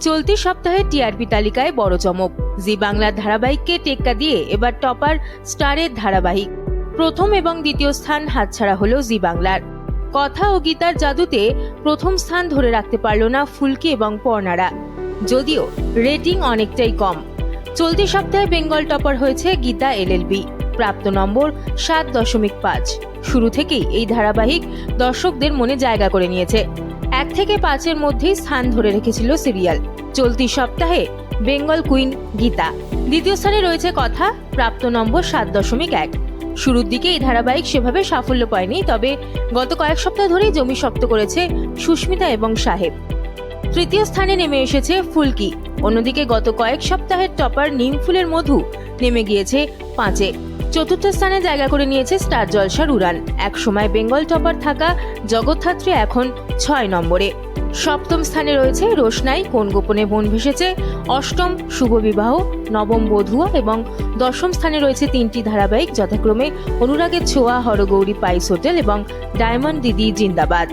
চলতি সপ্তাহে টিআরপি তালিকায় বড় চমক। জি বাংলার ধারাবাহিককে টেক্কা দিয়ে এবার টপার স্টারের ধারাবাহিক। প্রথম এবং দ্বিতীয় স্থান হাতছাড়া হলো জি বাংলার। কথা ও গীতার জাদুতে প্রথম স্থান ধরে রাখতে পারল না ফুলকি এবং পর্ণারা। যদিও রেটিং অনেকটাই কম। চলতি সপ্তাহে বেঙ্গল টপার হয়েছে গীতা এলএলবি। প্রাপ্ত নম্বর সাত দশমিক পাঁচ। শুরু থেকেই এই ধারাবাহিক দর্শকদের মনে জায়গা করে নিয়েছে। এক থেকে পাঁচের মধ্যেই স্থান ধরে রেখেছিল সিরিয়াল। চলতি সপ্তাহে বেঙ্গল কুইন গীতা। দ্বিতীয় স্থানে রয়েছে কথা, প্রাপ্ত নম্বর সাত দশমিক এক। শুরুর দিকে এই ধারাবাহিক সেভাবে সাফল্য পায়নি, তবে গত কয়েক সপ্তাহ ধরেই জমি শক্ত করেছে সুস্মিতা এবং সাহেব। তৃতীয় স্থানে নেমে এসেছে ফুলকি। অন্যদিকে গত কয়েক সপ্তাহের টপার নিম ফুলের মধু নেমে গিয়েছে পাঁচে। চতুর্থ স্থানে জায়গা করে নিয়েছে স্টার জলসার উড়ান। এক সময় বেঙ্গল টপার থাকা জগৎধাত্রী এখন ছয় নম্বরে। সপ্তম স্থানে রয়েছে রোশনাই, কোন গোপনে বন ভেসেছে? অষ্টম শুভ বিবাহ নবম বধুয়া এবং দশম স্থানে রয়েছে তিনটি ধারাবাহিক, যথাক্রমে অনুরাগের ছোঁয়া, হরগৌরী পাইস হোটেল এবং ডায়মন্ড দিদি জিন্দাবাদ।